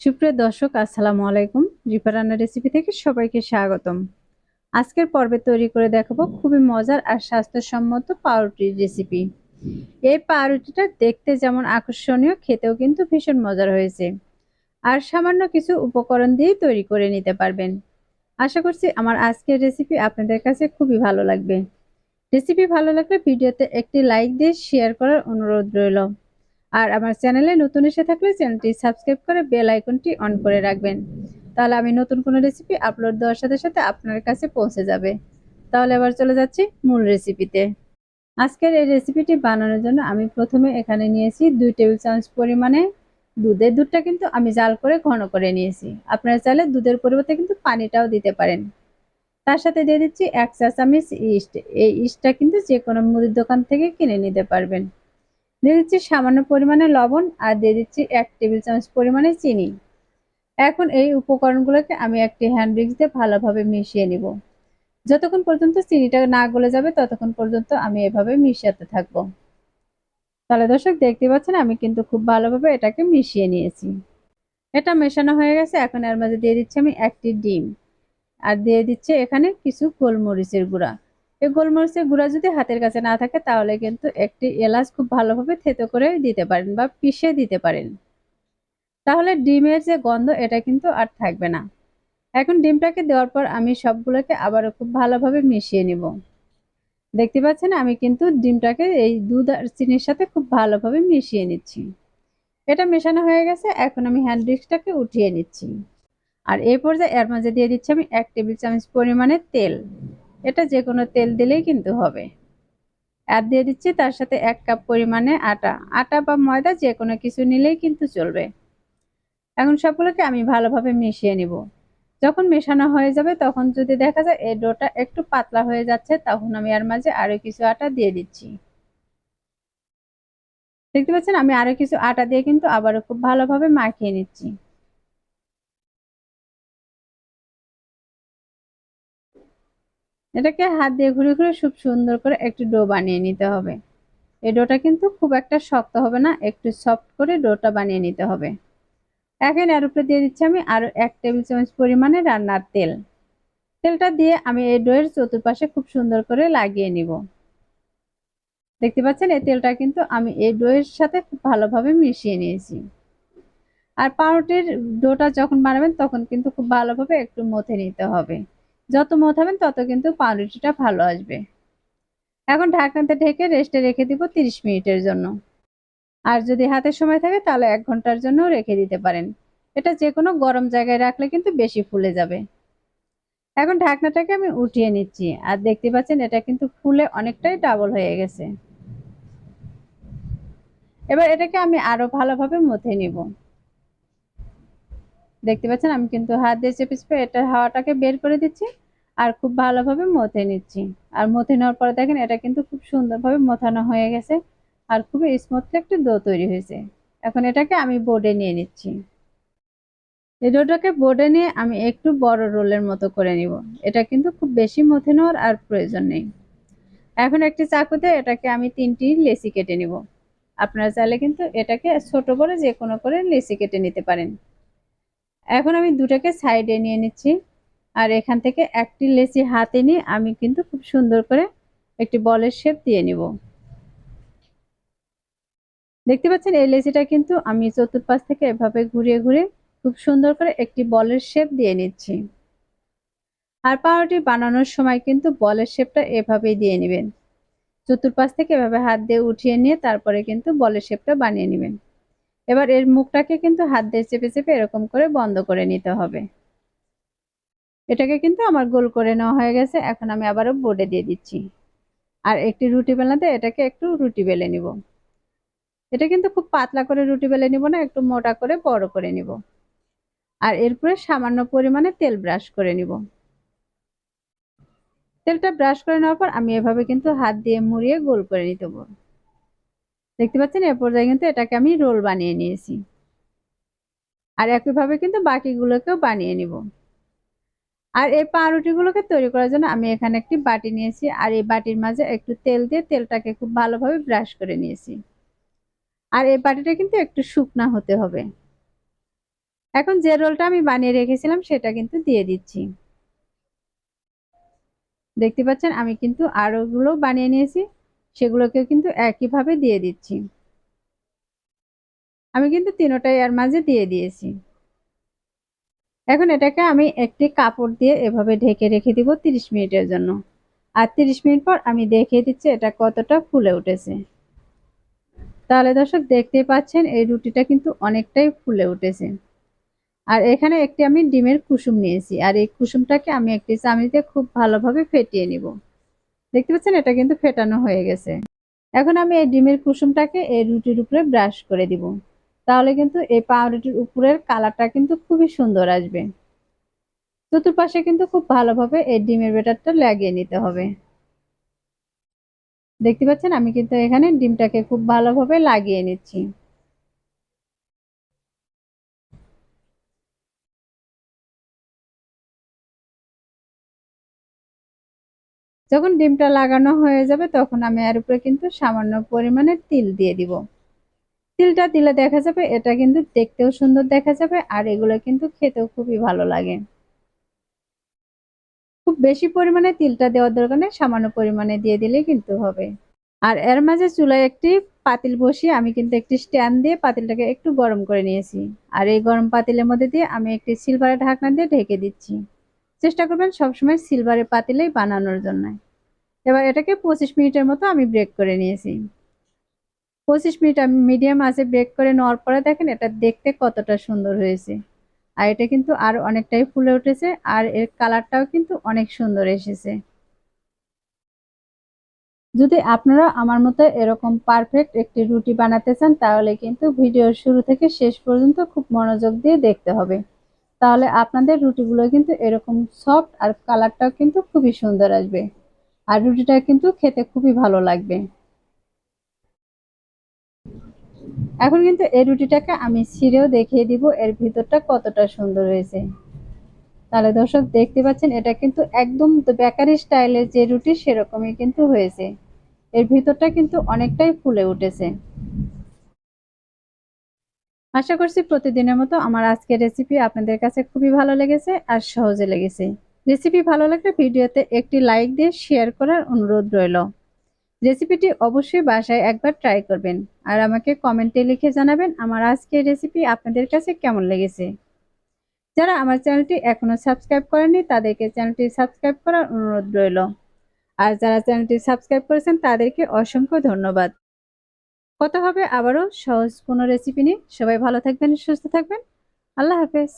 সুপ্রিয় দর্শক, আসসালামু আলাইকুম। রিপা রান্নার রেসিপি থেকে সবাইকে স্বাগতম। আজকের পর্বে তৈরি করে দেখাবো খুবই মজার আর স্বাস্থ্যসম্মত পাউরুটির রেসিপি এই পাউরুটিটা দেখতে যেমন আকর্ষণীয়, খেতেও কিন্তু ভীষণ মজার হয়েছে। আর সামান্য কিছু উপকরণ দিয়ে তৈরি করে নিতে পারবেন। আশা করছি আমার আজকের রেসিপি আপনাদের কাছে খুবই ভালো লাগবে। রেসিপি ভালো লাগলে ভিডিওতে একটি লাইক দিয়ে শেয়ার করার অনুরোধ রইল। আর আমার চ্যানেলে নতুন এসে থাকলে চ্যানেলটি সাবস্ক্রাইব করে বেল আইকনটি অন করে রাখবেন। তাহলে আমি নতুন কোনো রেসিপি আপলোড দেওয়ার সাথে সাথে আপনার কাছে পৌঁছে যাবে। তাহলে এবার চলে যাচ্ছি মূল রেসিপিতে আজকের এই রেসিপিটি বানানোর জন্য আমি প্রথমে এখানে নিয়েছি দুই টেবিল চামচ পরিমাণে দুধের দুধটা কিন্তু আমি জাল করে ঘন করে নিয়েছি। আপনারা চাইলে দুধের পরিবর্তে কিন্তু পানিটাও দিতে পারেন। তার সাথে দিয়ে দিচ্ছি এক চা চামচ ইস্ট। এই ইস্টটা কিন্তু যে কোনো মুদির দোকান থেকে কিনে নিতে পারবেন। দিয়ে দিচ্ছি সামান্য পরিমাণে লবণ আর দিয়ে দিচ্ছি এক টেবিল চামচ পরিমাণে চিনি। এখন এই উপকরণগুলোকে আমি একটি হ্যান্ড ব্রিক্স দিয়ে ভালোভাবে মিশিয়ে নিব। যতক্ষণ পর্যন্ত চিনিটা না গলে যাবে, ততক্ষণ পর্যন্ত আমি এভাবে মিশাতে থাকব। তাহলে দর্শক, দেখতে পাচ্ছেন আমি কিন্তু খুব ভালোভাবে এটাকে মিশিয়ে নিয়েছি। এটা মেশানো হয়ে গেছে, এখন এর মাঝে দিয়ে দিচ্ছি আমি একটি ডিম। আর দিয়ে দিচ্ছে এখানে কিছু গোলমরিচের গুঁড়া। এই গোলমরিচের গুঁড়া যদি হাতের কাছে না থাকে, তাহলে কিন্তু একটি এলাচ খুব ভালোভাবে থেতো করে দিতে পারেন বা পিষে দিতে পারেন। তাহলে ডিমের যে গন্ধ, এটা কিন্তু আর থাকবে না। এখন ডিমটাকে দেওয়ার পর আমি সবগুলোকে আবারও খুব ভালোভাবে মিশিয়ে নিব। দেখতে পাচ্ছেন, আমি কিন্তু ডিমটাকে এই দুধ আর চিনির সাথে খুব ভালোভাবে মিশিয়ে নিচ্ছি। এটা মেশানো হয়ে গেছে, এখন আমি হ্যান্ড ডিস্কটাকে উঠিয়ে নিচ্ছি। আর এই পর্যায়ে এর মাঝে দিয়ে দিচ্ছি আমি এক টেবিল চামচ পরিমাণে তেল। এটা যে কোনো তেল দিলেই কিন্তু হবে। আর দিয়ে দিচ্ছি তার সাথে এক কাপ পরিমাণে আটা। আটা বা ময়দা যে কোনো কিছু নিলেই কিন্তু চলবে। এখন সবগুলোকে আমি ভালোভাবে মিশিয়ে নিব। যখন মেশানো হয়ে যাবে তখন যদি দেখা যায় এই ডোটা একটু পাতলা হয়ে যাচ্ছে তখন আমি এর মাঝে আরও কিছু আটা দিয়ে দিচ্ছি। দেখতে পাচ্ছেন আমি আরও কিছু আটা দিয়ে কিন্তু আবারও খুব ভালোভাবে মাখিয়ে নিচ্ছি। এটাকে হাত দিয়ে ঘুরে ঘুরে খুব সুন্দর করে একটু ডো বানিয়ে নিতে হবে। এই ডোটা কিন্তু খুব একটা শক্ত হবে না, একটু সফট করে ডোটা বানিয়ে নিতে হবে। এখন এর উপরে দিয়ে দিচ্ছি আমি আরও এক টেবিল চামচ পরিমাণে রান্নার তেল। তেলটা দিয়ে আমি এই ডোয়ের চতুর্পাশে খুব সুন্দর করে লাগিয়ে নিব। দেখতে পাচ্ছেন, এই তেলটা কিন্তু আমি এই ডোয়ের সাথে খুব ভালোভাবে মিশিয়ে নিয়েছি। আর পাউরুটির ডোটা যখন বানাবেন তখন কিন্তু খুব ভালোভাবে একটু মথে নিতে হবে। যত মথাবেন তত কিন্তু পাউরুটিটা ভালো আসবে। এখন ঢাকনাতে ঢেকে রেস্টে রেখে দিব তিরিশ মিনিটের জন্য। আর যদি হাতে সময় থাকে তাহলে এক ঘণ্টার জন্য রেখে দিতে পারেন। এটা যে কোনো গরম জায়গায় রাখলে কিন্তু বেশি ফুলে যাবে। এখন ঢাকনাটাকে আমি উঠিয়ে নিচ্ছি। আর দেখতে পাচ্ছেন এটা কিন্তু ফুলে অনেকটাই ডাবল হয়ে গেছে। এবার এটাকে আমি আরও ভালোভাবে মথে নিব। দেখতে পাচ্ছেন, আমি কিন্তু হাত দিয়ে চেপে চেপে এটার হাওয়াটাকে বের করে দিচ্ছি আর খুব ভালোভাবে মথে নিচ্ছি। আর মথে নেওয়ার পরে দেখেন, এটা কিন্তু খুব সুন্দরভাবে মথানো হয়ে গেছে আর খুবই স্মুথলি একটা ডো তৈরি হয়েছে। এখন এটাকে আমি বোর্ডে নিয়ে নিচ্ছি। এই ডোটাকে বোর্ডে নিয়ে আমি একটু বড় রোলের মতো করে নিব। এটা কিন্তু খুব বেশি মথে নেওয়ার আর প্রয়োজন নেই। এখন একটি চাকুতে এটাকে আমি তিনটি লেসি কেটে নিব। আপনারা চাইলে কিন্তু এটাকে ছোট বড় যে কোনো করে লেসি কেটে নিতে পারেন। এখন আমি দুটাকে সাইডে নিয়ে নিচ্ছি। আর এখান থেকে একটি লেচি হাতে নিয়ে আমি কিন্তু খুব সুন্দর করে একটি বলের শেপ দিয়ে নিব। দেখতে পাচ্ছেন, এই লেচিটা কিন্তু আমি চতুর্পাশ থেকে এভাবে ঘুরিয়ে ঘুরিয়ে খুব সুন্দর করে একটি বলের শেপ দিয়ে নিচ্ছি। আর পাউরুটি বানানোর সময় কিন্তু বলের শেপটা এভাবেই দিয়ে নেবেন। চতুর্পাশ থেকে এভাবে হাত দিয়ে উঠিয়ে নিয়ে তারপরে কিন্তু বলের শেপটা বানিয়ে নেবেন। এবার এর মুখটাকে কিন্তু হাত দিয়ে চেপে চেপে এরকম করে বন্ধ করে নিতে হবে। এটাকে কিন্তু আমার গোল করে নেওয়া হয়ে গেছে, এখন আমি আবারও বোর্ডে দিয়ে দিচ্ছি। আর একটি রুটি বেলাতে এটাকে একটু রুটি বেলে নিব। এটা কিন্তু খুব পাতলা করে রুটি বেলে নিব না, একটু মোটা করে বড় করে নিব। আর এরপরে সামান্য পরিমাণে তেল ব্রাশ করে নিব। তেলটা ব্রাশ করে নেওয়ার পর আমি এভাবে কিন্তু হাত দিয়ে মুড়িয়ে গোল করে নিতে দেখতে পাচ্ছেন? এর পর্যায়ে কিন্তু এটাকে আমি রোল বানিয়ে নিয়েছি। আর একইভাবে কিন্তু বাকিগুলোকেও বানিয়ে নিব। আর এই পাউরুটিগুলোকে তৈরি করার জন্য আমি এখানে একটি বাটি নিয়েছি। আর এই বাটির মাঝে একটু তেল দিয়ে তেলটাকে খুব ভালোভাবে ব্রাশ করে নিয়েছি। আর এই বাটিটা কিন্তু একটু শুকনা হতে হবে। এখন যে রোলটা আমি বানিয়ে রেখেছিলাম সেটা কিন্তু দিয়ে দিচ্ছি। দেখতে পাচ্ছেন? আমি কিন্তু আরোগুলো বানিয়ে নিয়েছি। সেগুলোকেও কিন্তু একইভাবে দিয়ে দিচ্ছি। আমি কিন্তু তিনোটাই এর মাঝে দিয়ে দিয়েছি। এখন এটাকে আমি একটি কাপড় দিয়ে এভাবে ঢেকে রেখে দিব তিরিশ মিনিটের জন্য। আর তিরিশ মিনিট পর আমি দেখিয়ে দিচ্ছি এটা কতটা ফুলে উঠেছে। তাহলে দর্শক দেখতেই পাচ্ছেন এই রুটিটা কিন্তু অনেকটাই ফুলে উঠেছে। আর এখানে একটি আমি ডিমের কুসুম নিয়েছি। আর এই কুসুমটাকে আমি একটি চামিতে খুব ভালোভাবে ফেটিয়ে নিব। দেখতে পাচ্ছেন? এটা কিন্তু ফেটানো হয়ে গেছে। এখন আমি এই ডিমের কুসুমটাকে এই রুটির উপরে ব্রাশ করে দিব। তাহলে কিন্তু এই পাউরুটির উপরের কালারটা কিন্তু খুবই সুন্দর আসবে। চতুর্পাশে কিন্তু খুব ভালোভাবে এই ডিমের বেটারটা লাগিয়ে নিতে হবে। দেখতে পাচ্ছেন? আমি কিন্তু এখানে ডিমটাকে খুব ভালোভাবে লাগিয়ে নিচ্ছি। যখন ডিমটা লাগানো হয়ে যাবে, তখন আমি এর উপরে কিন্তু সামান্য পরিমাণে তিল দিয়ে দিব। তিলটা দিলে দেখা যাবে এটা কিন্তু দেখতেও সুন্দর দেখা যাবে আর এগুলো কিন্তু খেতেও খুবই ভালো লাগে। খুব বেশি পরিমাণে তিলটা দেওয়ার দরকার নেই, সামান্য পরিমাণে দিয়ে দিলে কিন্তু হবে। আর এর মাঝে চুলায় একটি পাতিল বসিয়ে আমি কিন্তু একটি স্ট্যান্ড দিয়ে পাতিলটাকে একটু গরম করে নিয়েছি। আর এই গরম পাতিলের মধ্যে দিয়ে আমি একটি সিলভারের ঢাকনা দিয়ে ঢেকে দিচ্ছি। চেষ্টা করবেন সবসময় সিলভারের পাতিলেই বানানোর জন্য। এবার এটাকে পঁচিশ মিনিটের মতো আমি ব্রেক করে নিয়েছি। পঁচিশ মিনিট আমি মিডিয়াম আছে ব্রেক করে নেওয়ার পরে দেখেন এটা দেখতে কতটা সুন্দর হয়েছে। আর এটা কিন্তু আর অনেকটাই ফুলে উঠেছে আর এর কালারটাও কিন্তু অনেক সুন্দর এসেছে। যদি আপনারা আমার মতো এরকম পারফেক্ট একটি রুটি বানাতে চান তাহলে কিন্তু ভিডিওর শুরু থেকে শেষ পর্যন্ত খুব মনোযোগ দিয়ে দেখতে হবে। তাহলে আপনাদের রুটিগুলো কিন্তু এরকম সফট আর কালারটাও কিন্তু খুবই সুন্দর আসবে। আর রুটিটা কিন্তু খেতে খুবই ভালো লাগবে। এখন কিন্তু এই রুটিটাকে আমি ছিঁড়েও দেখিয়ে দিব এর ভিতরটা কতটা সুন্দর হয়েছে। তাহলে দর্শক দেখতে পাচ্ছেন, এটা কিন্তু একদম বেকারি স্টাইলের যে রুটি সেরকমই কিন্তু হয়েছে। এর ভিতরটা কিন্তু অনেকটাই ফুলে উঠেছে। আশা করছি প্রতিদিনের মতো আমার আজকের রেসিপি আপনাদের কাছে খুবই ভালো লেগেছে আর সহজে লেগেছে। রেসিপি ভালো লাগলে ভিডিওতে একটি লাইক দিয়ে শেয়ার করার অনুরোধ রইল। রেসিপিটি অবশ্যই বাসায় একবার ট্রাই করবেন আর আমাকে কমেন্টে লিখে জানাবেন আমার আজকের রেসিপি আপনাদের কাছে কেমন লেগেছে। যারা আমার চ্যানেলটি এখনও সাবস্ক্রাইব করেনি তাদেরকে চ্যানেলটি সাবস্ক্রাইব করার অনুরোধ রইল। আর যারা চ্যানেলটি সাবস্ক্রাইব করেছেন, তাদেরকে অসংখ্য ধন্যবাদ। কত হবে আবারও সহজ কোনো রেসিপি নিয়ে। সবাই ভালো থাকবেন সুস্থ থাকবেন। আল্লাহ হাফেজ।